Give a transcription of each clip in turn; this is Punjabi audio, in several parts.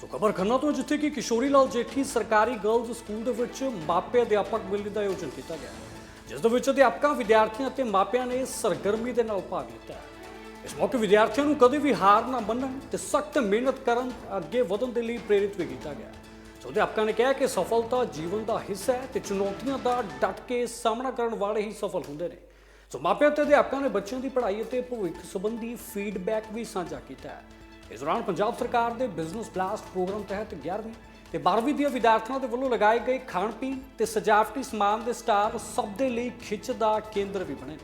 ਸੋ ਖਬਰ ਖੰਨਾ ਤੋਂ ਜਿੱਥੇ ਕਿ ਕਿਸ਼ੋਰੀ ਲਾਲ ਜੇਠੀ ਸਰਕਾਰੀ ਗਰਲਜ਼ ਸਕੂਲ ਦੇ ਵਿੱਚ ਮਾਪੇ ਅਧਿਆਪਕ ਮੇਲੇ ਦਾ ਆਯੋਜਨ ਕੀਤਾ ਗਿਆ ਜਿਸ ਦੇ ਵਿੱਚ ਅਧਿਆਪਕਾਂ, ਵਿਦਿਆਰਥੀਆਂ ਅਤੇ ਮਾਪਿਆਂ ਨੇ ਸਰਗਰਮੀ ਦੇ ਨਾਲ ਭਾਗ ਲਿੱਤਾ ਇਸ ਮੌਕੇ ਵਿਦਿਆਰਥੀਆਂ ਨੂੰ ਕਦੇ ਵੀ ਹਾਰ ਨਾ ਮੰਨਣ ਤੇ ਸਖਤ ਮਿਹਨਤ ਕਰਨ, ਅੱਗੇ ਵਧਣ ਦੇ ਲਈ ਪ੍ਰੇਰਿਤ ਵੀ ਕੀਤਾ ਗਿਆ ਸੋ ਅਧਿਆਪਕਾਂ ਨੇ ਕਿਹਾ ਕਿ ਸਫਲਤਾ ਜੀਵਨ ਦਾ ਹਿੱਸਾ ਹੈ ਤੇ ਚੁਣੌਤੀਆਂ ਦਾ ਡਟ ਕੇ ਸਾਹਮਣਾ ਕਰਨ ਵਾਲੇ ਹੀ ਸਫਲ ਹੁੰਦੇ ਨੇ। ਸੋ ਮਾਪਿਆਂ ਤੇ ਅਧਿਆਪਕਾਂ ਨੇ ਬੱਚਿਆਂ ਦੀ ਪੜ੍ਹਾਈ ਅਤੇ ਭਵਿੱਖ ਸੰਬੰਧੀ ਫੀਡਬੈਕ ਵੀ ਸਾਂਝਾ ਕੀਤਾ ਹੈ। ਇਸ ਦੌਰਾਨ ਪੰਜਾਬ ਸਰਕਾਰ ਦੇ ਬਿਜ਼ਨਸ ਬਲਾਸਟ ਪ੍ਰੋਗਰਾਮ ਤਹਿਤ 11ਵੀਂ ਤੇ 12ਵੀਂ ਦੀਆਂ ਵਿਦਿਆਰਥਣਾਂ ਦੇ ਵੱਲੋਂ ਲਗਾਏ ਗਏ ਖਾਣ ਪੀਣ ਤੇ ਸਜਾਵਟੀ ਸਮਾਨ ਦੇ ਸਟਾਲ ਸਭ ਦੇ ਲਈ ਖਿੱਚ ਦਾ ਕੇਂਦਰ ਵੀ ਬਣੇ।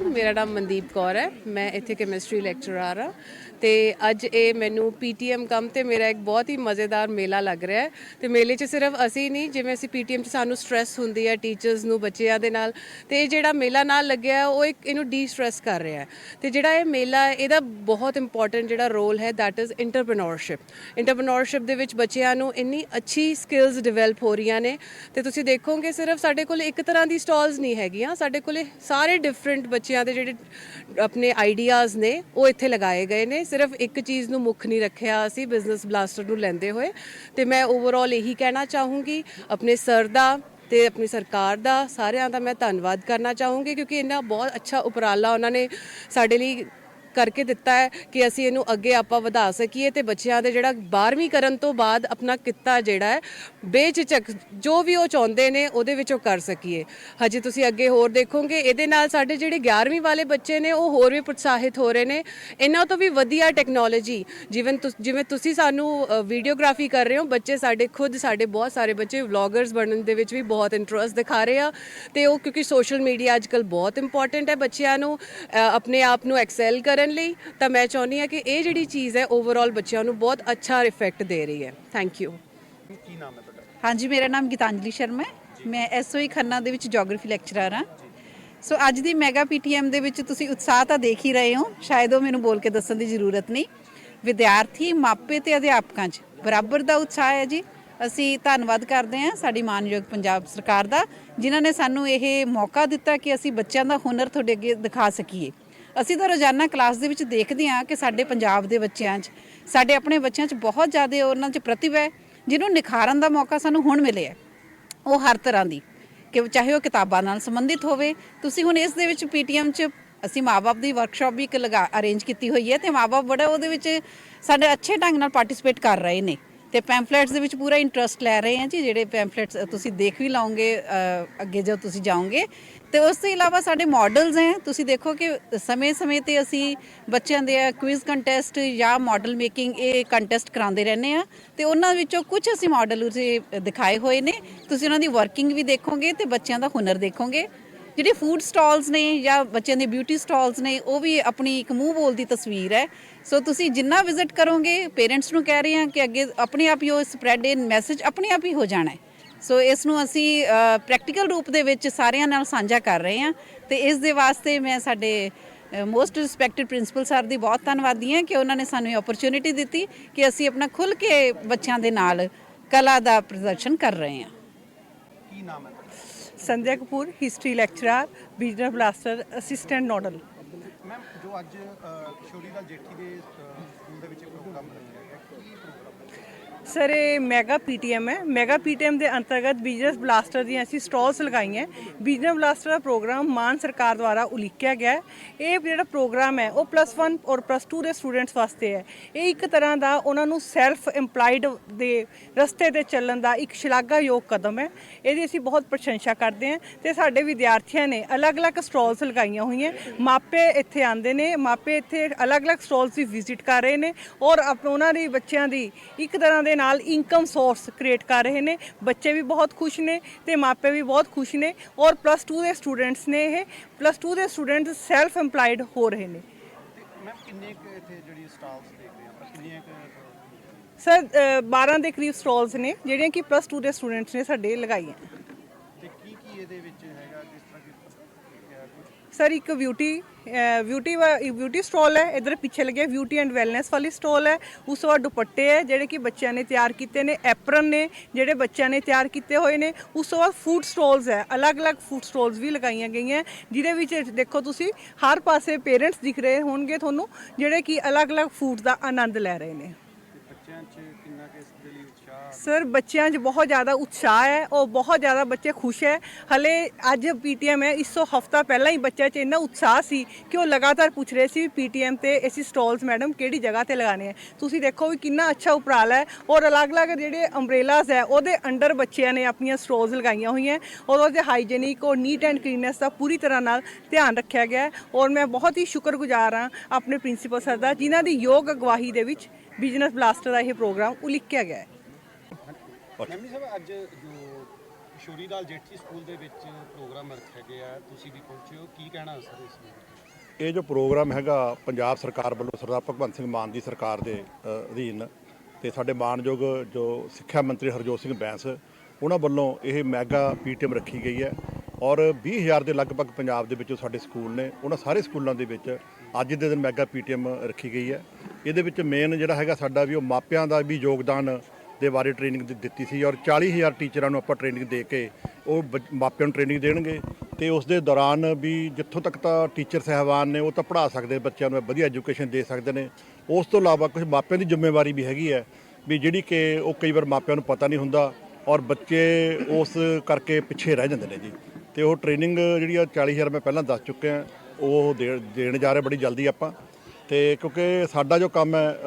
ਮੇਰਾ ਨਾਮ ਮਨਦੀਪ ਕੌਰ ਹੈ। ਮੈਂ ਇੱਥੇ ਕੈਮਿਸਟਰੀ ਲੈਕਚਰਰ ਹਾਂ ਤੇ ਅੱਜ ਇਹ ਮੈਨੂੰ ਪੀਟੀਐਮ ਕੰਮ ਤੇ ਮੇਰਾ ਇੱਕ ਬਹੁਤ ਹੀ ਮਜ਼ੇਦਾਰ ਮੇਲਾ ਲੱਗ ਰਿਹਾ ਹੈ। ਤੇ ਮੇਲੇ 'ਚ ਸਿਰਫ ਅਸੀਂ ਨਹੀਂ, ਜਿਵੇਂ ਅਸੀਂ ਪੀਟੀਐਮ 'ਚ ਸਾਨੂੰ ਸਟ੍ਰੈਸ ਹੁੰਦੀ ਹੈ ਟੀਚਰਸ ਨੂੰ, ਬੱਚਿਆਂ ਦੇ ਨਾਲ। ਤੇ ਇਹ ਜਿਹੜਾ ਮੇਲਾ ਨਾਲ ਲੱਗਿਆ, ਉਹ ਇੱਕ ਇਹਨੂੰ ਡੀ ਸਟ੍ਰੈਸ ਕਰ ਰਿਹਾ ਹੈ। ਤੇ ਜਿਹੜਾ ਇਹ ਮੇਲਾ ਹੈ, ਇਹਦਾ ਬਹੁਤ ਇੰਪੋਰਟੈਂਟ ਜਿਹੜਾ ਰੋਲ ਹੈ, that ਇਜ਼ ਇੰਟਰਪ੍ਰੀਨਿਓਰਸ਼ਿਪ ਇੰਟਰਪ੍ਰੀਨਿਓਰਸ਼ਿਪ ਦੇ ਵਿੱਚ ਬੱਚਿਆਂ ਨੂੰ ਇੰਨੀ ਅੱਛੀ ਸਕਿੱਲਸ ਡਿਵੈਲਪ ਹੋ ਰਹੀਆਂ ਨੇ। ਤੇ ਤੁਸੀਂ ਦੇਖੋਗੇ, ਸਿਰਫ ਸਾਡੇ ਕੋਲ ਇੱਕ ਤਰ੍ਹਾਂ ਦੀ ਸਟਾਲਸ ਨਹੀਂ ਹੈਗੀਆਂ। ਸਾਡੇ ਕੋਲ ਸਾਰੇ ਡਿਫਰੈਂਟ ਬੱਚਿਆਂ ਦੇ ਜਿਹੜੇ, ਆਪਣੇ ਆਈਡੀਆਜ਼ ਨੇ, ਉਹ ਇੱਥੇ ਲਗਾਏ ਗਏ ਨੇ। ਸਿਰਫ ਇੱਕ ਚੀਜ਼ ਨੂੰ ਮੁੱਖ ਨਹੀਂ ਰੱਖਿਆ ਅਸੀਂ ਬਿਜ਼ਨਸ ਬਲਾਸਟਰ ਨੂੰ ਲੈਂਦੇ ਹੋਏ। ਤੇ ਮੈਂ ਓਵਰਆਲ ਇਹੀ ਕਹਿਣਾ ਚਾਹੂੰਗੀ, ਆਪਣੇ ਸਰ ਦਾ ਤੇ ਆਪਣੀ ਸਰਕਾਰ ਦਾ, ਸਾਰਿਆਂ ਦਾ ਮੈਂ ਧੰਨਵਾਦ ਕਰਨਾ ਚਾਹੂੰਗੀ, ਕਿਉਂਕਿ ਇਹਨਾਂ ਬਹੁਤ ਅੱਛਾ ਉਪਰਾਲਾ ਉਹਨਾਂ ਨੇ ਸਾਡੇ ਲਈ ਕਰਕੇ ਦਿੱਤਾ ਹੈ ਕਿ ਅਸੀਂ ਇਹਨੂੰ ਅੱਗੇ ਆਪਾਂ ਵਧਾ ਸਕੀਏ ਤੇ ਬੱਚਿਆਂ ਦੇ ਜਿਹੜਾ 12ਵੀਂ ਕਰਨ ਤੋਂ ਬਾਅਦ ਆਪਣਾ ਕਿੱਤਾ ਜਿਹੜਾ ਹੈ ਬੇਚਿਚਕ ਜੋ ਵੀ ਉਹ ਚਾਹੁੰਦੇ ਨੇ, ਉਹਦੇ ਵਿੱਚ ਉਹ ਕਰ ਸਕੀਏ। ਹਜੇ ਤੁਸੀਂ ਅੱਗੇ ਹੋਰ ਦੇਖੋਗੇ, ਇਹਦੇ ਨਾਲ ਸਾਡੇ ਜਿਹੜੇ 11ਵੀਂ ਵਾਲੇ ਬੱਚੇ ਨੇ, ਉਹ ਹੋਰ ਵੀ ਪ੍ਰੋਤਸਾਹਿਤ ਹੋ ਰਹੇ ਨੇ। ਇਹਨਾਂ ਤੋਂ ਵੀ ਵਧੀਆ ਟੈਕਨੋਲੋਜੀ ਜਿਵੇਂ ਤੁਸ- ਜਿਵੇਂ ਤੁਸੀਂ ਸਾਨੂੰ ਵੀਡੀਓਗ੍ਰਾਫੀ ਕਰ ਰਹੇ ਹੋ, ਬੱਚੇ ਸਾਡੇ ਖੁਦ, ਸਾਡੇ ਬਹੁਤ ਸਾਰੇ ਬੱਚੇ ਵਲੌਗਰਸ ਬਣਨ ਦੇ ਵਿੱਚ ਵੀ ਬਹੁਤ ਇੰਟਰਸਟ ਦਿਖਾ ਰਹੇ ਆ। ਤੇ ਉਹ ਕਿਉਂਕਿ ਸੋਸ਼ਲ ਮੀਡੀਆ ਅੱਜਕੱਲ ਬਹੁਤ ਇੰਪੋਰਟੈਂਟ ਹੈ ਬੱਚਿਆਂ ਨੂੰ ਆਪਣੇ ਆਪ ਨੂੰ ਐਕਸੈਲ ਕਰਨ ਲਈ ਤਾਂ ਮੈਂ ਚਾਹੁੰਦੀ ਹਾਂ ਕਿ ਇਹ ਜਿਹੜੀ ਚੀਜ਼ ਹੈ ਓਵਰਆਲ ਬੱਚਿਆਂ ਨੂੰ ਬਹੁਤ ਅੱਛਾ ਇਫੈਕਟ ਦੇ ਰਹੀ ਹੈ। ਥੈਂਕ ਯੂ ਹਾਂਜੀ ਮੇਰਾ ਨਾਮ ਗੀਤਾਂਜਲੀ ਸ਼ਰਮਾ ਹੈ। ਮੈਂ ਐਸਓਈ ਖੰਨਾ ਦੇ ਵਿੱਚ ਜੀਓਗ੍ਰਾਫੀ ਲੈਕਚਰਰ ਹਾਂ। ਸੋ ਅੱਜ ਦੀ ਮੈਗਾ ਪੀਟੀਐਮ ਦੇ ਵਿੱਚ ਤੁਸੀਂ ਉਤਸ਼ਾਹ ਤਾਂ ਦੇਖ ਹੀ ਰਹੇ ਹੋ। ਸ਼ਾਇਦ ਉਹ ਮੈਨੂੰ ਬੋਲ ਕੇ ਦੱਸਣ ਦੀ ਜ਼ਰੂਰਤ ਨਹੀਂ। ਵਿਦਿਆਰਥੀ ਮਾਪੇ ਤੇ ਅਧਿਆਪਕਾਂ 'ਚ ਬਰਾਬਰ ਦਾ ਉਤਸ਼ਾਹ ਹੈ ਜੀ। ਅਸੀਂ ਧੰਨਵਾਦ ਕਰਦੇ ਹਾਂ ਸਾਡੀ ਮਾਨਯੋਗ ਪੰਜਾਬ ਸਰਕਾਰ ਦਾ ਜਿਨ੍ਹਾਂ ਨੇ ਸਾਨੂੰ ਇਹ ਮੌਕਾ ਦਿੱਤਾ ਕਿ ਅਸੀਂ ਬੱਚਿਆਂ ਦਾ ਹੁਨਰ ਤੁਹਾਡੇ ਅੱਗੇ ਦਿਖਾ ਸਕੀਏ। ਅਸੀਂ ਤਾਂ ਰੋਜ਼ਾਨਾ ਕਲਾਸ ਦੇ ਵਿੱਚ ਦੇਖਦੇ ਹਾਂ ਕਿ ਸਾਡੇ ਪੰਜਾਬ ਦੇ ਬੱਚਿਆਂ 'ਚ, ਸਾਡੇ ਆਪਣੇ ਬੱਚਿਆਂ 'ਚ ਬਹੁਤ ਜ਼ਿਆਦਾ ਉਹਨਾਂ 'ਚ ਪ੍ਰਤਿਭਾ ਹੈ, ਜਿਹਨੂੰ ਨਿਖਾਰਨ ਦਾ ਮੌਕਾ ਸਾਨੂੰ ਹੁਣ ਮਿਲਿਆ ਉਹ ਹਰ ਤਰ੍ਹਾਂ ਦੀ, ਕਿ ਚਾਹੇ ਉਹ ਕਿਤਾਬਾਂ ਨਾਲ ਸੰਬੰਧਿਤ ਹੋਵੇ। ਤੁਸੀਂ ਹੁਣ ਇਸ ਦੇ ਵਿੱਚ ਪੀਟੀਐਮ 'ਚ ਅਸੀਂ ਮਾਪੇ ਦੀ ਵਰਕਸ਼ਾਪ ਵੀ ਇੱਕ ਲਗਾ ਅਰੇਂਜ ਕੀਤੀ ਹੋਈ ਹੈ ਤੇ ਮਾਪੇ ਬੜਾ ਉਹਦੇ ਵਿੱਚ ਸਾਡੇ ਅੱਛੇ ਢੰਗ ਨਾਲ ਪਾਰਟਿਸਿਪੇਟ ਕਰ ਰਹੇ ਨੇ। ਤੇ ਪੈਂਫਲੇਟਸ ਦੇ ਵਿੱਚ ਪੂਰਾ ਇੰਟਰਸਟ ਲੈ ਰਹੇ ਆ ਜੀ, ਜਿਹੜੇ ਪੈਂਫਲੇਟਸ ਤੁਸੀਂ ਦੇਖ ਵੀ ਲਾਓਗੇ ਅੱਗੇ ਜਦੋਂ ਤੁਸੀਂ ਜਾਓਗੇ। ਤੇ ਉਸ ਤੋਂ ਇਲਾਵਾ ਸਾਡੇ ਮਾਡਲਸ ਹੈ, ਤੁਸੀਂ ਦੇਖੋ ਕਿ ਸਮੇਂ-ਸਮੇਂ ਤੇ ਅਸੀਂ ਬੱਚਿਆਂ ਦੇ ਕੁਇਜ਼ ਕੰਟੈਸਟ ਜਾਂ ਮਾਡਲ ਮੇਕਿੰਗ ਇਹ ਕੰਟੈਸਟ ਕਰਾਉਂਦੇ ਰਹਿੰਦੇ ਆ ਤੇ ਉਹਨਾਂ ਵਿੱਚੋਂ ਕੁਝ ਅਸੀਂ ਮਾਡਲ ਉਸੇ ਦਿਖਾਏ ਹੋਏ ਨੇ। ਤੁਸੀਂ ਉਹਨਾਂ ਦੀ ਵਰਕਿੰਗ ਵੀ ਦੇਖੋਗੇ ਤੇ ਬੱਚਿਆਂ ਦਾ ਹੁਨਰ ਦੇਖੋਗੇ। ਜਿਹੜੇ ਫੂਡ ਸਟਾਲਸ ਨੇ ਜਾਂ ਬੱਚਿਆਂ ਦੇ ਬਿਊਟੀ ਸਟਾਲਸ ਨੇ, ਉਹ ਵੀ ਆਪਣੀ ਇੱਕ ਮੂੰਹ ਬੋਲ ਦੀ ਤਸਵੀਰ ਹੈ। ਸੋ ਤੁਸੀਂ ਜਿੰਨਾ ਵਿਜ਼ਿਟ ਕਰੋਗੇ ਪੇਰੈਂਟਸ ਨੂੰ ਕਹਿ ਰਹੇ ਹਾਂ ਕਿ ਅੱਗੇ ਆਪਣੇ ਆਪ ਹੀ ਉਹ ਸਪਰੈਡ ਇਨ ਮੈਸੇਜ ਆਪਣੇ ਆਪ ਹੀ ਹੋ ਜਾਣਾ ਹੈ। ਸੋ ਇਸ ਨੂੰ ਅਸੀਂ ਪ੍ਰੈਕਟੀਕਲ ਰੂਪ ਦੇ ਵਿੱਚ ਸਾਰਿਆਂ ਨਾਲ ਸਾਂਝਾ ਕਰ ਰਹੇ ਹਾਂ ਤੇ ਇਸ ਦੇ ਵਾਸਤੇ ਮੈਂ ਸਾਡੇ ਮੋਸਟ ਰਿਸਪੈਕਟਡ ਪ੍ਰਿੰਸੀਪਲ ਸਰ ਦੀ ਬਹੁਤ ਧੰਨਵਾਦੀ ਹਾਂ ਕਿ ਉਹਨਾਂ ਨੇ ਸਾਨੂੰ ਇਹ ਓਪਰਚੁਨਿਟੀ ਦਿੱਤੀ ਕਿ ਅਸੀਂ ਆਪਣਾ ਖੁੱਲ ਕੇ ਬੱਚਿਆਂ ਦੇ ਨਾਲ ਕਲਾ ਦਾ ਪ੍ਰਦਰਸ਼ਨ ਕਰ ਰਹੇ ਹਾਂ। ਕੀ ਨਾਮ ਹੈ Sandhya Kapoor history lecturer regional blaster assistant nodal ma'am ਜੋ ਅੱਜ ਅ, ਕਿਸ਼ੋਰੀ ਲਾਲ ਜੇਠੀ ਦੇ ਅ, ਸਕੂਲ ਦੇ ਵਿੱਚ ਇੱਕ ਪ੍ਰੋਗਰਾਮ ਰੱਖਿਆ ਗਿਆ ਕੀ ਪ੍ਰੋਗਰਾਮ ਸਰ, ਇਹ ਮੈਗਾ ਪੀਟੀਐਮ ਹੈ। ਮੈਗਾ ਪੀਟੀਐਮ ਦੇ ਅੰਤਰਗਤ ਬਿਜ਼ਨਸ ਬਲਾਸਟਰ ਦੀਆਂ ਅਸੀਂ ਸਟਾਲਸ ਲਗਾਈਆਂ ਬਿਜ਼ਨਸ ਬਲਾਸਟਰ ਦਾ ਪ੍ਰੋਗਰਾਮ ਮਾਨ ਸਰਕਾਰ ਦੁਆਰਾ ਉਲੀਕਿਆ ਗਿਆ ਇਹ ਜਿਹੜਾ ਪ੍ਰੋਗਰਾਮ ਹੈ, ਉਹ ਪਲੱਸ 1 ਔਰ ਪਲੱਸ 2 ਦੇ ਸਟੂਡੈਂਟਸ ਵਾਸਤੇ ਹੈ। ਇਹ ਇੱਕ ਤਰ੍ਹਾਂ ਦਾ ਉਹਨਾਂ ਨੂੰ ਸੈਲਫ EMPLOYED ਦੇ ਰਸਤੇ ਤੇ ਚੱਲਣ ਦਾ ਇੱਕ ਸ਼ਲਾਘਾਯੋਗ ਕਦਮ ਹੈ। ਇਹਦੀ ਅਸੀਂ ਬਹੁਤ ਪ੍ਰਸ਼ੰਸਾ ਕਰਦੇ ਹਾਂ ਤੇ ਸਾਡੇ ਵਿਦਿਆਰਥੀਆਂ ਨੇ ਅਲੱਗ-ਅਲੱਗ ਸਟਾਲਸ ਲਗਾਈਆਂ ਹੋਈਆਂ ਮਾਪੇ ਇੱਥੇ ਆਉਂਦੇ ਨੇ, ਮਾਪੇ ਇੱਥੇ ਅਲੱਗ-ਅਲੱਗ ਸਟਾਲਸ ਦੀ ਵਿਜ਼ਿਟ ਕਰ ਰਹੇ ਨੇ ਔਰ ਆਪ- ਉਹਨਾਂ ਦੇ ਬੱਚਿਆਂ ਦੀ ਇੱਕ ਤਰ੍ਹਾਂ ਦੇ ਨਾਲ ਇਨਕਮ ਸੋਰਸ ਕ੍ਰੀਏਟ ਕਰ ਰਹੇ ਨੇ। ਬੱਚੇ ਵੀ ਬਹੁਤ ਖੁਸ਼ ਨੇ ਤੇ ਮਾਪੇ ਵੀ ਬਹੁਤ ਖੁਸ਼ ਨੇ ਔਰ ਪਲੱਸ 2 ਦੇ ਸਟੂਡੈਂਟਸ ਨੇ ਇਹ। ਪਲੱਸ 2 ਦੇ ਸਟੂਡੈਂਟਸ ਸੈਲਫ EMPLOYED ਹੋ ਰਹੇ ਨੇ। ਤੇ ਮੈਮ ਕਿੰਨੇ ਕੁ ਇੱਥੇ ਜਿਹੜੀ ਸਟਾਲਸ ਦੇਖ ਰਹੇ ਆਪਾਂ? ਕਿੰਨੀਆਂ ਕੁ ਸਰ ਅ, 12 ਦੇ ਕਰੀਬ ਸਟਾਲਸ ਨੇ ਜਿਹੜੀਆਂ ਕਿ ਪਲੱਸ 2 ਦੇ ਸਟੂਡੈਂਟਸ ਨੇ ਸਾਡੇ ਲਗਾਈਆਂ। ਤੇ ਕੀ ਕੀ ਇਹਦੇ ਵਿੱਚ ਹੈਗਾ ਜਿਸ ਤਰ੍ਹਾਂ ਕਿ ਸਰ ਇੱਕ ਬਿਊਟੀ ਬਿਊਟੀ ਬਿਊਟੀ ਸਟਾਲ ਹੈ, ਇਧਰ ਪਿੱਛੇ ਲੱਗਿਆ ਬਿਊਟੀ ਐਂਡ ਵੈਲਨੈਸ ਵਾਲੀ ਸਟਾਲ ਹੈ। ਉਸ ਤੋਂ ਬਾਅਦ ਦੁਪੱਟੇ ਹੈ, ਜਿਹੜੇ ਕਿ ਬੱਚਿਆਂ ਨੇ ਤਿਆਰ ਕੀਤੇ ਨੇ ਐਪਰਨ ਨੇ, ਜਿਹੜੇ ਬੱਚਿਆਂ ਨੇ ਤਿਆਰ ਕੀਤੇ ਹੋਏ ਨੇ। ਉਸ ਤੋਂ ਬਾਅਦ ਫੂਡ ਸਟਾਲਸ ਹੈ, ਅਲੱਗ-ਅਲੱਗ ਫੂਡ ਸਟਾਲਸ ਵੀ ਲਗਾਈਆਂ ਗਈਆਂ ਜਿਹਦੇ ਵਿੱਚ ਦੇਖੋ ਤੁਸੀਂ, ਹਰ ਪਾਸੇ ਪੇਰੈਂਟਸ ਦਿਖ ਰਹੇ ਹੋਣਗੇ ਤੁਹਾਨੂੰ, ਜਿਹੜੇ ਕਿ ਅਲੱਗ-ਅਲੱਗ ਫੂਡ ਦਾ ਆਨੰਦ ਲੈ ਰਹੇ ਨੇ। ਬੱਚਿਆਂ 'ਚ ਕਿੰਨਾ ਕਿ ਇਸ ਦੇ ਲਈ ਉਤਸ਼ਾਹ ਸਰ, ਬੱਚਿਆਂ 'ਚ ਬਹੁਤ ਜ਼ਿਆਦਾ ਉਤਸ਼ਾਹ ਹੈ ਉਹ ਬਹੁਤ ਜ਼ਿਆਦਾ ਬੱਚੇ ਖੁਸ਼ ਹੈ। ਹਲੇ ਅੱਜ ਪੀਟੀਐਮ ਹੈ, ਇਸ ਤੋਂ ਹਫਤਾ ਪਹਿਲਾਂ ਹੀ ਬੱਚਿਆਂ 'ਚ ਇੰਨਾ ਉਤਸ਼ਾਹ ਸੀ ਕਿ ਉਹ ਲਗਾਤਾਰ ਪੁੱਛ ਰਹੇ ਸੀ ਪੀਟੀਐਮ ਤੇ ਅਸੀਂ ਸਟਾਲਸ ਮੈਡਮ ਕਿਹੜੀ ਜਗ੍ਹਾ ਤੇ ਲਗਾਣੇ ਹੈ ਤੁਸੀਂ ਦੇਖੋ ਵੀ ਕਿੰਨਾ ਅੱਛਾ ਉਪਰਾਲਾ ਹੈ, ਔਰ ਅਲੱਗ-ਅਲੱਗ ਜਿਹੜੇ ਅੰਬ੍ਰੇਲਾਸ ਹੈ, ਉਹਦੇ ਅੰਡਰ ਬੱਚਿਆਂ ਨੇ ਆਪਣੀਆਂ ਸਟਾਲਸ ਲਗਾਈਆਂ ਹੋਈਆਂ, ਔਰ ਉਹਦੇ ਹਾਈਜੀਨਿਕ ਔਰ ਨੀਟ ਐਂਡ ਕਲੀਨੈਸ ਦਾ ਪੂਰੀ ਤਰ੍ਹਾਂ ਨਾਲ ਧਿਆਨ ਰੱਖਿਆ ਗਿਆ ਔਰ ਮੈਂ ਬਹੁਤ ਹੀ ਸ਼ੁਕਰਗੁਜ਼ਾਰ ਹਾਂ ਆਪਣੇ ਪ੍ਰਿੰਸੀਪਲ ਸਰ ਦਾ, ਜਿਨ੍ਹਾਂ ਦੀ ਯੋਗ ਅਗਵਾਈ ਦੇ ਵਿੱਚ ਬਿਜ਼ਨਸ ਬਲਾਸਟਰ ਦਾ ਇਹ ਪ੍ਰੋਗਰਾਮ ਉਲੀਕਿਆ ਗਿਆ ਹੈ। ਮੈਮਨੀ ਸਾਹਿਬ ਅੱਜ ਜੋ ਕਿਸ਼ੋਰੀ ਲਾਲ ਜੇਠੀ ਸਕੂਲ ਦੇ ਵਿੱਚ ਪ੍ਰੋਗਰਾਮ ਰੱਖਿਆ ਗਿਆ ਤੁਸੀਂ ਵੀ ਪਹੁੰਚੇ ਹੋ। ਕੀ ਕਹਿਣਾ ਸਰ ਇਸ ਨੂੰ ਇਹ ਜੋ ਪ੍ਰੋਗਰਾਮ ਹੈਗਾ ਪੰਜਾਬ ਸਰਕਾਰ ਵੱਲੋਂ ਸਰਦਾਰ ਭਗਵੰਤ ਸਿੰਘ ਮਾਨ ਦੀ ਸਰਕਾਰ ਦੇ ਅਧੀਨ ਤੇ ਸਾਡੇ ਮਾਨਯੋਗ ਜੋ ਸਿੱਖਿਆ ਮੰਤਰੀ ਹਰਜੋਤ ਸਿੰਘ ਬੈਂਸ ਉਹਨਾਂ ਵੱਲੋਂ ਇਹ ਮੈਗਾ ਪੀਟੀਐਮ ਰੱਖੀ ਗਈ ਹੈ ਔਰ 20000 ਦੇ ਲਗਭਗ ਪੰਜਾਬ ਦੇ ਵਿੱਚ ਸਾਡੇ ਸਕੂਲ ਨੇ ਉਹਨਾਂ ਸਾਰੇ ਸਕੂਲਾਂ ਦੇ ਵਿੱਚ ਅੱਜ ਦੇ ਦਿਨ ਮੈਗਾ ਪੀਟੀਐਮ ਰੱਖੀ ਗਈ ਹੈ। ਇਹਦੇ ਵਿੱਚ ਮੇਨ ਜਿਹੜਾ ਹੈਗਾ ਸਾਡਾ ਵੀ ਉਹ ਮਾਪਿਆਂ ਦਾ ਵੀ ਯੋਗਦਾਨ ਦੇ ਬਾਰੇ ਟ੍ਰੇਨਿੰਗ ਦਿੱਤੀ ਸੀ ਔਰ 40000 ਟੀਚਰਾਂ ਨੂੰ ਆਪਾਂ ਟ੍ਰੇਨਿੰਗ ਦੇ ਕੇ ਉਹ ਬੱਚ- ਮਾਪਿਆਂ ਨੂੰ ਟ੍ਰੇਨਿੰਗ ਦੇਣਗੇ ਤੇ ਉਸ ਦੇ ਦੌਰਾਨ ਵੀ ਜਿੱਥੋਂ ਤੱਕ ਤਾਂ ਟੀਚਰ ਸਹਿਬਾਨ ਨੇ ਉਹ ਤਾਂ ਪੜ੍ਹਾ ਸਕਦੇ ਬੱਚਿਆਂ ਨੂੰ ਵਧੀਆ ਐਜੂਕੇਸ਼ਨ ਦੇ ਸਕਦੇ ਨੇ। ਉਸ ਤੋਂ ਇਲਾਵਾ ਕੁਝ ਮਾਪਿਆਂ ਦੀ ਜ਼ਿੰਮੇਵਾਰੀ ਵੀ ਹੈਗੀ ਹੈ ਵੀ ਜਿਹੜੀ ਕਿ ਉਹ ਕਈ ਵਾਰ ਮਾਪਿਆਂ ਨੂੰ ਪਤਾ ਨਹੀਂ ਹੁੰਦਾ ਔਰ ਬੱਚੇ ਉਸ ਕਰਕੇ ਪਿੱਛੇ ਰਹਿ ਜਾਂਦੇ ਨੇ ਜੀ। ਤੇ ਉਹ ਟ੍ਰੇਨਿੰਗ ਜਿਹੜੀ ਆ 40000 ਮੈਂ ਪਹਿਲਾਂ ਦੱਸ ਚੁੱਕਿਆ, ਉਹ ਦੇ- ਦੇਣ ਜਾ ਰਹੇ ਬੜੀ ਜਲਦੀ ਆਪਾਂ। ਤੇ ਕਿਉਂਕਿ ਸਾਡਾ ਜੋ ਕੰਮ ਹੈ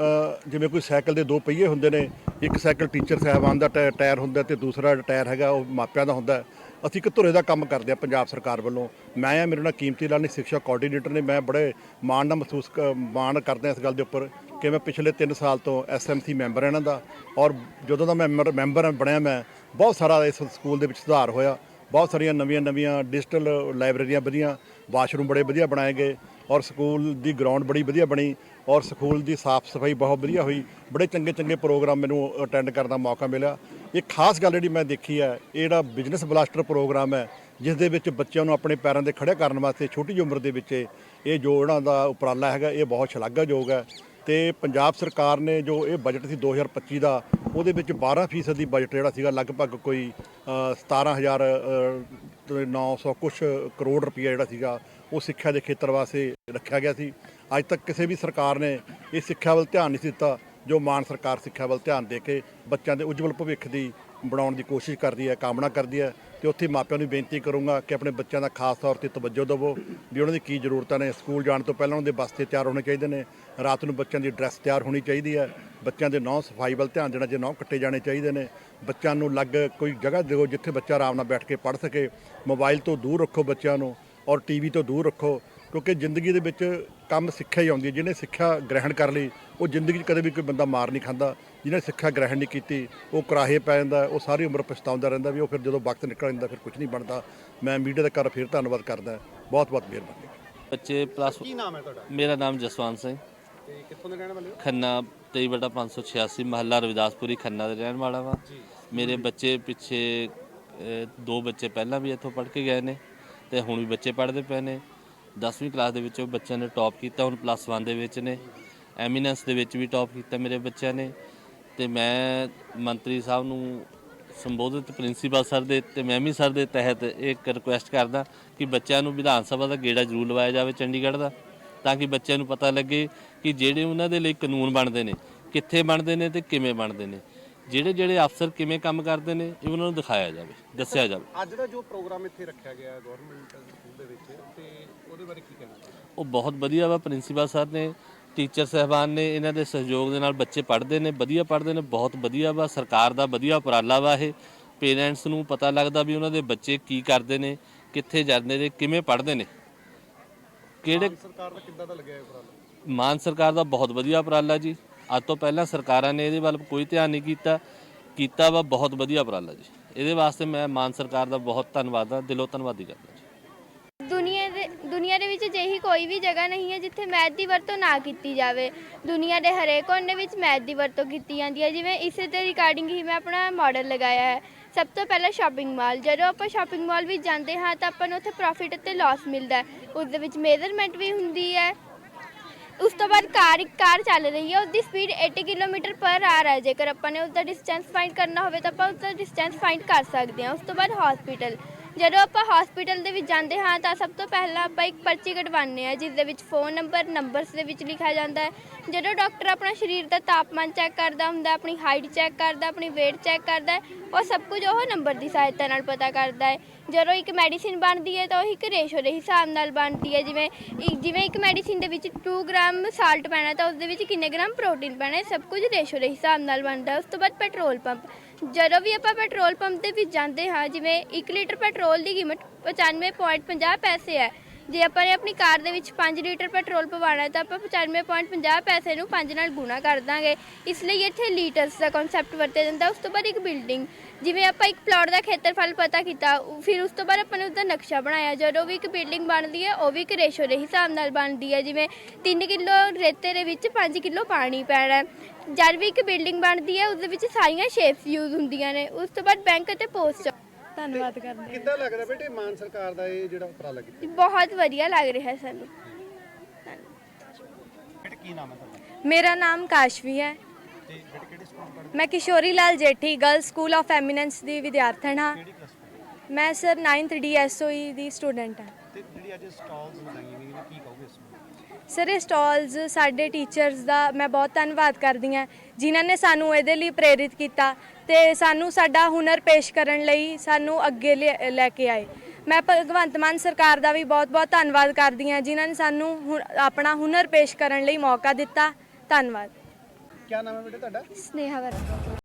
ਜਿਵੇਂ ਕੋਈ ਸਾਈਕਲ ਦੇ ਦੋ ਪਹੀਏ ਹੁੰਦੇ ਨੇ, ਇੱਕ ਸਾਈਕਲ ਟੀਚਰ ਸਾਹਿਬਾਨ ਦਾ ਟਾਇ- ਟਾਇਰ ਹੁੰਦਾ ਤੇ ਦੂਸਰਾ ਟਾਇਰ ਹੈਗਾ, ਉਹ ਮਾਪਿਆਂ ਦਾ ਹੁੰਦਾ। ਅਸੀਂ ਇੱਕ ਧੁਰੇ ਦਾ ਕੰਮ ਕਰਦੇ ਆ ਪੰਜਾਬ ਸਰਕਾਰ ਵੱਲੋਂ। ਮੈਂ ਆ, ਮੇਰੇ ਨਾਲ ਕੀਮਤੀ ਲਾਲ ਨੇ, ਸਿੱਖਿਆ ਕੋਆਰਡੀਨੇਟਰ ਨੇ, ਮੈਂ ਬੜੇ ਮਾਣ ਨਾਲ ਮਹਿਸੂਸ ਕ- ਮਾਣ ਕਰਦੇ ਇਸ ਗੱਲ ਦੇ ਉੱਪਰ ਕਿ ਮੈਂ ਪਿਛਲੇ 3 ਸਾਲ ਤੋਂ ਐਸਐਮਸੀ ਮੈਂਬਰ ਇਹਨਾਂ ਦਾ। ਔਰ ਜਦੋਂ ਦਾ ਮੈਂ ਮੈਂਬਰ ਮੈਂਬਰ ਬਣਿਆ ਮੈਂ, ਬਹੁਤ ਸਾਰਾ ਇਸ ਸਕੂਲ ਦੇ ਵਿੱਚ ਸੁਧਾਰ ਹੋਇਆ। ਬਹੁਤ ਸਾਰੀਆਂ ਨਵੀਆਂ ਨਵੀਆਂ ਡਿਜੀਟਲ ਲਾਇਬ੍ਰੇਰੀਆਂ ਵਧੀਆਂ, ਵਾਸ਼ਰੂਮ ਬੜੇ ਵਧੀਆ ਬਣਾਏ ਗਏ ਔਰ ਸਕੂਲ ਦੀ ਗਰਾਊਂਡ ਬੜੀ ਵਧੀਆ ਬਣੀ ਔਰ ਸਕੂਲ ਦੀ ਸਾਫ਼ ਸਫ਼ਾਈ ਬਹੁਤ ਵਧੀਆ ਹੋਈ। ਬੜੇ ਚੰਗੇ ਚੰਗੇ ਪ੍ਰੋਗਰਾਮ ਮੈਨੂੰ ਅਟੈਂਡ ਕਰਨ ਦਾ ਮੌਕਾ ਮਿਲਿਆ। ਇਹ ਖਾਸ ਗੱਲ ਜਿਹੜੀ ਮੈਂ ਦੇਖੀ ਹੈ, ਇਹ ਜਿਹੜਾ ਬਿਜ਼ਨਸ ਬਲਾਸਟਰ ਪ੍ਰੋਗਰਾਮ ਹੈ, ਜਿਸ ਦੇ ਵਿੱਚ ਬੱਚਿਆਂ ਨੂੰ ਆਪਣੇ ਪੈਰਾਂ ਤੇ ਖੜੇ ਕਰਨ ਵਾਸਤੇ ਛੋਟੀ ਉਮਰ ਦੇ ਵਿੱਚ ਇਹ ਜੋ ਇਹਨਾਂ ਦਾ ਉਪਰਾਲਾ ਹੈਗਾ, ਇਹ ਬਹੁਤ ਸ਼ਲਾਘਾਯੋਗ ਹੈ। ਤੇ ਪੰਜਾਬ ਸਰਕਾਰ ਨੇ ਜੋ ਇਹ ਬਜਟ ਸੀ 2025 ਦਾ ਉਹਦੇ ਵਿੱਚ 12% ਦੀ ਬਜਟ ਜਿਹੜਾ ਸੀਗਾ ਲਗਭਗ ਕੋਈ ਅ, 17000 ਅ, ਤੇ 900 ਕੁਛ ਕਰੋੜ ਰੁਪਈਆ ਜਿਹੜਾ ਸੀਗਾ ਉਹ ਸਿੱਖਿਆ ਦੇ ਖੇਤਰ ਵਾਸਤੇ ਰੱਖਿਆ ਗਿਆ ਸੀ। ਅੱਜ ਤੱਕ ਕਿਸੇ ਵੀ ਸਰਕਾਰ ਨੇ ਇਹ ਸਿੱਖਿਆ ਵੱਲ ਧਿਆਨ ਨਹੀਂ ਦਿੱਤਾ ਜੋ ਮਾਨ ਸਰਕਾਰ ਸਿੱਖਿਆ ਵੱਲ ਧਿਆਨ ਦੇ ਕੇ ਬੱਚਿਆਂ ਦੇ ਉਜਵਲ ਭਵਿੱਖ ਦੀ ਬਣਾਉਣ ਦੀ ਕੋਸ਼ਿਸ਼ ਕਰਦੀ ਹੈ, ਕਾਮਨਾ ਕਰਦੀ ਹੈ ਤੇ ਉੱਥੇ ਮਾਪਿਆਂ ਨੂੰ ਬੇਨਤੀ ਕਰੂੰਗਾ ਕਿ ਆਪਣੇ ਬੱਚਿਆਂ ਦਾ ਖਾਸ ਤੌਰ ਤੇ ਤਵੱਜੋ ਦਿਵੋ ਵੀ ਉਹਨਾਂ ਦੀ ਕੀ ਜ਼ਰੂਰਤਾਂ ਨੇ। ਸਕੂਲ ਜਾਣ ਤੋਂ ਪਹਿਲਾਂ ਉਹਨਾਂ ਦੇ ਬਸਤੇ ਤਿਆਰ ਹੋਣੇ ਚਾਹੀਦੇ ਨੇ। ਰਾਤ ਨੂੰ ਬੱਚਿਆਂ ਦੀ ਡਰੈਸ ਤਿਆਰ ਹੋਣੀ ਚਾਹੀਦੀ ਹੈ। ਬੱਚਿਆਂ ਦੇ ਨੌ ਸਫ਼ਾਈ ਵੱਲ ਧਿਆਨ ਦੇਣਾ, ਜੇ ਨੌ ਕੱਟੇ ਜਾਣੇ ਚਾਹੀਦੇ ਨੇ। ਬੱਚਿਆਂ ਨੂੰ ਲੱਗ ਕੋਈ ਜਗ੍ਹਾ ਦਿਓ ਜਿੱਥੇ ਬੱਚਾ ਆਰਾਮ ਨਾਲ ਬੈਠ ਕੇ ਪੜ੍ਹ ਸਕੇ। ਮੋਬਾਈਲ ਤੋਂ ਦੂਰ ਰੱਖੋ ਬੱਚਿਆਂ ਨੂੰ ਔਰ ਟੀਵੀ ਤੋਂ ਦੂਰ ਰੱਖੋ ਕਿਉਂਕਿ ਜ਼ਿੰਦਗੀ ਦੇ ਵਿੱਚ ਕੰਮ ਸਿੱਖਿਆ ਹੀ ਆਉਂਦੀ ਹੈ। ਜਿਹਨੇ ਸਿੱਖਿਆ ਗ੍ਰਹਿਣ ਕਰ ਲਈ, ਉਹ ਜ਼ਿੰਦਗੀ 'ਚ ਕਦੇ ਵੀ ਕੋਈ ਬੰਦਾ ਮਾਰ ਨਹੀਂ ਖਾਂਦਾ। ਜਿਹਨੇ ਸਿੱਖਿਆ ਗ੍ਰਹਿਣ ਨਹੀਂ ਕੀਤੀ ਉਹ ਕਰਾਹੇ ਪੈ ਜਾਂਦਾ ਉਹ ਸਾਰੀ ਉਮਰ ਪਛਤਾਉਂਦਾ ਰਹਿੰਦਾ ਵੀ ਉਹ ਫਿਰ ਜਦੋਂ ਵਕਤ ਨਿਕਲ ਜਾਂਦਾ ਫਿਰ ਕੁਝ ਨਹੀਂ ਬਣਦਾ। ਮੈਂ ਮੀਡੀਆ ਦਾ ਕਰ ਫਿਰ ਧੰਨਵਾਦ ਕਰਦਾ। ਬਹੁਤ ਬਹੁਤ ਮਿਹਰਬਾਨੀ। ਬੱਚੇ ਪਲੱਸ ਕੀ ਨਾਮ ਹੈ ਤੁਹਾਡਾ? ਮੇਰਾ ਨਾਮ ਜਸਵੰਤ ਸਿੰਘ। ਤੇ ਕਿੱਥੋਂ ਦੇ ਰਹਿਣ ਵਾਲੇ ਹੋ? ਖੰਨਾ 23/586 ਮਹੱਲਾ ਰਵਿਦਾਸਪੁਰੀ ਖੰਨਾ ਦੇ ਰਹਿਣ ਵਾਲਾ ਵਾ। ਮੇਰੇ ਬੱਚੇ ਪਿੱਛੇ ਦੋ ਬੱਚੇ ਪਹਿਲਾਂ ਵੀ ਇੱਥੋਂ ਪੜ੍ਹ ਕੇ ਗਏ ਨੇ ਤੇ ਹੁਣ ਵੀ ਬੱਚੇ ਪੜ੍ਹਦੇ ਪਏ ਨੇ। 10ਵੀਂ ਕਲਾਸ ਦੇ ਵਿੱਚ ਉਹ ਬੱਚਿਆਂ ਨੇ ਟੌਪ ਕੀਤਾ ਹੁਣ ਪਲੱਸ 1 ਦੇ ਵਿੱਚ ਨੇ। ਐਮੀਨੈਂਸ ਦੇ ਵਿੱਚ ਵੀ ਟੌਪ ਕੀਤਾ ਮੇਰੇ ਬੱਚਿਆਂ ਨੇ। ਤੇ ਮੈਂ ਮੰਤਰੀ ਸਾਹਿਬ ਨੂੰ ਸੰਬੋਧਿਤ ਪ੍ਰਿੰਸੀਪਲ ਸਰ ਦੇ ਤੇ ਮੈਮੀ ਸਰ ਦੇ ਤਹਿਤ ਇੱਕ ਰਿਕੁਐਸਟ ਕਰਦਾ ਕਿ ਬੱਚਿਆਂ ਨੂੰ ਵਿਧਾਨ ਸਭਾ ਦਾ ਗੇੜਾ ਜ਼ਰੂਰ ਲਵਾਇਆ ਜਾਵੇ ਚੰਡੀਗੜ੍ਹ ਦਾ ਤਾਂ ਕਿ ਬੱਚਿਆਂ ਨੂੰ ਪਤਾ ਲੱਗੇ ਕਿ ਜਿਹੜੇ ਉਹਨਾਂ ਦੇ ਲਈ ਕਾਨੂੰਨ ਬਣਦੇ ਨੇ ਕਿੱਥੇ ਬਣਦੇ ਨੇ ਤੇ ਕਿਵੇਂ ਬਣਦੇ ਨੇ ਜਿਹੜੇ ਜਿਹੜੇ ਅਫਸਰ ਕਿਵੇਂ ਕੰਮ ਕਰਦੇ ਨੇ ਇਹ ਉਹਨਾਂ ਨੂੰ ਦਿਖਾਇਆ ਜਾਵੇ ਦੱਸਿਆ ਜਾਵੇ। ਅੱਜ ਦਾ ਜੋ ਪ੍ਰੋਗਰਾਮ ਇੱਥੇ ਰੱਖਿਆ ਗਿਆ ਹੈ ਗਵਰਨਮੈਂਟ ਸਕੂਲ ਦੇ ਵਿੱਚ ਤੇ ਉਹਦੇ ਬਾਰੇ ਕੀ ਕਹਿਣਾ ਉਹ ਬਹੁਤ ਵਧੀਆ ਵਾ ਪ੍ਰਿੰਸੀਪਲ ਸਰ ਨੇ ਟੀਚਰ ਸਹਿਬਾਨ ਨੇ ਇਹਨਾਂ ਦੇ ਸਹਿਯੋਗ ਦੇ ਨਾਲ ਬੱਚੇ ਪੜ੍ਹਦੇ ਨੇ ਵਧੀਆ ਪੜ੍ਹਦੇ ਨੇ ਬਹੁਤ ਵਧੀਆ ਵਾ ਸਰਕਾਰ ਦਾ ਵਧੀਆ ਉਪਰਾਲਾ ਵਾ ਇਹ। ਪੇਰੈਂਟਸ ਨੂੰ ਪਤਾ ਲੱਗਦਾ ਵੀ ਉਹਨਾਂ ਦੇ ਬੱਚੇ ਕੀ ਕਰਦੇ ਨੇ ਕਿੱਥੇ ਜਾਂਦੇ ਨੇ ਕਿਵੇਂ ਪੜ੍ਹਦੇ ਨੇ। ਕਿਹੜੇ ਸਰਕਾਰ ਦਾ ਕਿੱਦਾਂ ਦਾ ਲੱਗਿਆ ਇਹ ਉਪਰਾਲਾ? ਮਾਨ ਸਰਕਾਰ ਦਾ ਬਹੁਤ ਵਧੀਆ ਉਪਰਾਲਾ ਜੀ। ਅੱਜ ਤੋਂ ਪਹਿਲਾਂ ਸਰਕਾਰਾਂ ਨੇ ਇਹਦੇ ਵੱਲ ਕੋਈ ਧਿਆਨ ਨਹੀਂ ਕੀਤਾ। ਕੀਤਾ ਵਾ ਬਹੁਤ ਵਧੀਆ ਉਪਰਾਲਾ ਜੀ। ਇਹਦੇ ਵਾਸਤੇ ਮੈਂ ਮਾਨ ਸਰਕਾਰ ਦਾ ਬਹੁਤ ਧੰਨਵਾਦ ਆ ਦਿਲੋਂ ਧੰਨਵਾਦੀ ਕਰਦਾ ਜੀ ਦੁਨੀਆ ਦੇ ਦੁਨੀਆ ਦੇ ਵਿੱਚ ਅਜਿਹੀ ਕੋਈ ਵੀ ਜਗ੍ਹਾ ਨਹੀਂ ਹੈ ਜਿੱਥੇ ਮੈਥ ਦੀ ਵਰਤੋਂ ਨਾ ਕੀਤੀ ਜਾਵੇ। ਦੁਨੀਆ ਦੇ ਹਰੇਕ ਕੋਨੇ ਵਿੱਚ ਮੈਥ ਦੀ ਵਰਤੋਂ ਕੀਤੀ ਜਾਂਦੀ ਹੈ। ਜਿਵੇਂ ਇਸੇ ਦੇ ਰਿਕਾਰਡਿੰਗ ਹੀ ਮੈਂ ਆਪਣਾ ਮਾਡਲ ਲਗਾਇਆ ਹੈ। ਸਭ ਤੋਂ ਪਹਿਲਾਂ ਸ਼ਾਪਿੰਗ ਮਾਲ ਜਦੋਂ ਆਪਾਂ ਸ਼ਾਪਿੰਗ ਮਾਲ ਵਿੱਚ ਜਾਂਦੇ ਹਾਂ ਤਾਂ ਆਪਾਂ ਨੂੰ ਉੱਥੇ ਪ੍ਰੋਫਿਟ ਅਤੇ ਲਾਸ ਮਿਲਦਾ ਹੈ। ਉਸ ਦੇ ਵਿੱਚ ਮੇਜ਼ਰਮੈਂਟ ਵੀ ਹੁੰਦੀ ਹੈ। ਉਸ ਤੋਂ ਬਾਅਦ ਕਾਰ ਇੱਕ ਕਾਰ ਚੱਲ ਰਹੀ ਹੈ। ਉਸ ਦੀ ਸਪੀਡ 80 ਕਿਲੋਮੀਟਰ ਪਰ ਆਰ ਹੈ। ਜੇਕਰ ਆਪਾਂ ਨੇ ਉਸ ਦਾ ਡਿਸਟੈਂਸ ਫਾਈਂਡ ਕਰਨਾ ਹੋਵੇ ਤਾਂ ਆਪਾਂ ਉਸ ਦਾ ਡਿਸਟੈਂਸ ਫਾਈਂਡ ਕਰ ਸਕਦੇ ਹਾਂ। ਉਸ ਤੋਂ ਬਾਅਦ ਹਸਪੀਟਲ ਜਦੋਂ ਆਪਾਂ ਹਸਪੀਟਲ ਦੇ ਵਿੱਚ ਜਾਂਦੇ ਹਾਂ ਤਾਂ ਸਭ ਤੋਂ ਪਹਿਲਾਂ ਆਪਾਂ ਇੱਕ ਪਰਚੀ ਕਟਵਾਉਂਦੇ ਹਾਂ, ਜਿਸ ਦੇ ਵਿੱਚ ਫੋਨ ਨੰਬਰ ਨੰਬਰਸ ਦੇ ਵਿੱਚ ਲਿਖਿਆ ਜਾਂਦਾ ਹੈ। ਜਦੋਂ ਡਾਕਟਰ ਆਪਣਾ ਸਰੀਰ ਦਾ ਤਾਪਮਾਨ ਚੈੱਕ ਕਰਦਾ ਹੁੰਦਾ, ਆਪਣੀ ਹਾਈਟ ਚੈੱਕ ਕਰਦਾ, ਆਪਣੀ weight ਚੈੱਕ ਕਰਦਾ ਹੈ, ਉਹ ਸਭ ਕੁਝ ਉਹ ਨੰਬਰ ਦੀ ਸਹਾਇਤਾ ਨਾਲ ਪਤਾ ਕਰਦਾ ਹੈ। ਜਦੋਂ ਇੱਕ ਮੈਡੀਸਿਨ ਬਣਦੀ ਹੈ ਤਾਂ ਉਹ ਇੱਕ ਰੇਸ਼ੋ ਦੇ ਹਿਸਾਬ ਨਾਲ ਬਣਦੀ ਹੈ। ਜਿਵੇਂ ਇੱਕ- ਜਿਵੇਂ ਇੱਕ ਮੈਡੀਸਿਨ ਦੇ ਵਿੱਚ 2 ਗ੍ਰਾਮ ਸਾਲਟ ਪੈਣਾ ਤਾਂ ਉਸ ਦੇ ਵਿੱਚ ਕਿੰਨੇ ਗ੍ਰਾਮ ਪ੍ਰੋਟੀਨ ਪੈਣਾ, ਇਹ ਸਭ ਕੁਝ ਰੇਸ਼ੋ ਦੇ ਹਿਸਾਬ ਨਾਲ ਬਣਦਾ ਹੈ। ਉਸ ਤੋਂ ਬਾਅਦ ਪੈਟਰੋਲ ਪੰਪ ਜਦੋਂ ਵੀ ਆਪਾਂ ਪੈਟਰੋਲ ਪੰਪ ਦੇ ਵਿੱਚ ਜਾਂਦੇ ਹਾਂ, ਜਿਵੇਂ 1 ਲੀਟਰ ਪੈਟਰੋਲ ਦੀ ਕੀਮਤ 95.50 ਪੈਸੇ ਹੈ ਜੇ ਆਪਾਂ ਨੇ ਆਪਣੀ ਕਾਰ ਦੇ ਵਿੱਚ 5 ਲੀਟਰ ਪੈਟਰੋਲ ਪਵਾਉਣਾ ਹੈ ਤਾਂ ਆਪਾਂ 95.50 ਪੈਸੇ ਨੂੰ 5 ਨਾਲ ਗੁਣਾ ਕਰ ਦਾਂਗੇ। ਇਸ ਲਈ ਇੱਥੇ ਲੀਟਰਸ ਦਾ ਕਨਸੈਪਟ ਵਰਤਿਆ ਜਾਂਦਾ। ਉਸ ਤੋਂ ਬਾਅਦ ਇੱਕ ਬਿਲਡਿੰਗ ਜਿਵੇਂ ਆਪਾਂ ਇੱਕ ਪਲਾਟ ਦਾ ਖੇਤਰਫਲ ਪਤਾ ਕੀਤਾ ਫਿਰ ਉਸ ਤੋਂ ਬਾਅਦ ਆਪਾਂ ਨੇ ਉਹਦਾ ਨਕਸ਼ਾ ਬਣਾਇਆ। ਜਦੋਂ ਵੀ ਇੱਕ ਬਿਲਡਿੰਗ ਬਣਦੀ ਹੈ, ਉਹ ਵੀ ਇੱਕ ਰੇਸ਼ੋ ਦੇ ਹਿਸਾਬ ਨਾਲ ਬਣਦੀ ਹੈ। ਜਿਵੇਂ 3 ਕਿਲੋ ਰੇਤੇ ਦੇ ਵਿੱਚ 5 ਕਿਲੋ ਪਾਣੀ ਪੈਣਾ ਜਦ ਵੀ ਇੱਕ ਬਿਲਡਿੰਗ ਬਣਦੀ ਹੈ ਉਸ ਦੇ ਵਿੱਚ ਸਾਰੀਆਂ ਸ਼ੇਪਸ ਯੂਜ਼ ਹੁੰਦੀਆਂ ਨੇ। ਉਸ ਤੋਂ ਬਾਅਦ ਬੈਂਕ ਅਤੇ ਪੋਸਟ ਧੰਨਵਾਦ ਕਰਦੇ ਹਾਂ। ਕਿੱਦਾਂ ਲੱਗਦਾ ਬੇਟੇ ਮਾਨ ਸਰਕਾਰ ਦਾ ਇਹ ਜਿਹੜਾ ਉਪਰਾਲਾ ਕੀਤਾ? ਬਹੁਤ ਵਧੀਆ ਲੱਗ ਰਿਹਾ ਸਾਨੂੰ। ਬੇਟੇ ਕੀ ਨਾਮ ਹੈ ਤੁਹਾਡਾ? ਮੇਰਾ ਨਾਮ ਕਾਸ਼ਵੀ ਹੈ। ਤੇ ਬੇਟੇ ਕਿਹੜੇ ਸਕੂਲ ਪੜ੍ਹਦੇ ਮੈਂ Kishori Lal Jethi girl school of eminence ਦੀ ਵਿਦਿਆਰਥਣ ਹਾਂ। ਕਿਹੜੀ ਕਲਾਸ ਪੜ੍ਹਦੇ ਮੈਂ ਸਰ 9th ਡੀਐਸਓਈ ਦੀ ਸਟੂਡੈਂਟ ਹਾਂ। ਤੇ ਜਿਹੜੀ ਅੱਜ ਸਟਾਲਸ ਲਗਾਈਆਂ ਗਈਆਂ ਨੇ ਕੀ ਕਹੋਗੇ ਇਸ ਨੂੰ? ਸਰ ਇਹ ਸਟਾਲਸ ਸਾਡੇ ਟੀਚਰਸ ਦਾ ਮੈਂ ਬਹੁਤ ਧੰਨਵਾਦ ਕਰਦੀ ਹਾਂ ਜਿਨ੍ਹਾਂ ਨੇ ਸਾਨੂੰ ਇਹਦੇ ਲਈ ਪ੍ਰੇਰਿਤ ਕੀਤਾ ਤੇ ਸਾਨੂੰ ਸਾਡਾ ਹੁਨਰ ਪੇਸ਼ ਕਰਨ ਲਈ ਸਾਨੂੰ ਅੱਗੇ ਲਿਆ- ਲੈ ਕੇ ਆਏ। ਮੈਂ ਭਗਵੰਤ ਮਾਨ ਸਰਕਾਰ ਦਾ ਵੀ ਬਹੁਤ-ਬਹੁਤ ਧੰਨਵਾਦ ਕਰਦੀ ਹਾਂ ਜਿਨ੍ਹਾਂ ਨੇ ਸਾਨੂੰ ਹੁ- ਆਪਣਾ ਹੁਨਰ ਪੇਸ਼ ਕਰਨ ਲਈ ਮੌਕਾ ਦਿੱਤਾ। ਧੰਨਵਾਦ। ਕੀ ਨਾਮ ਹੈ ਬੇਟੇ ਤੁਹਾਡਾ? ਸਨੇਹਾ ਵਰਮਾ।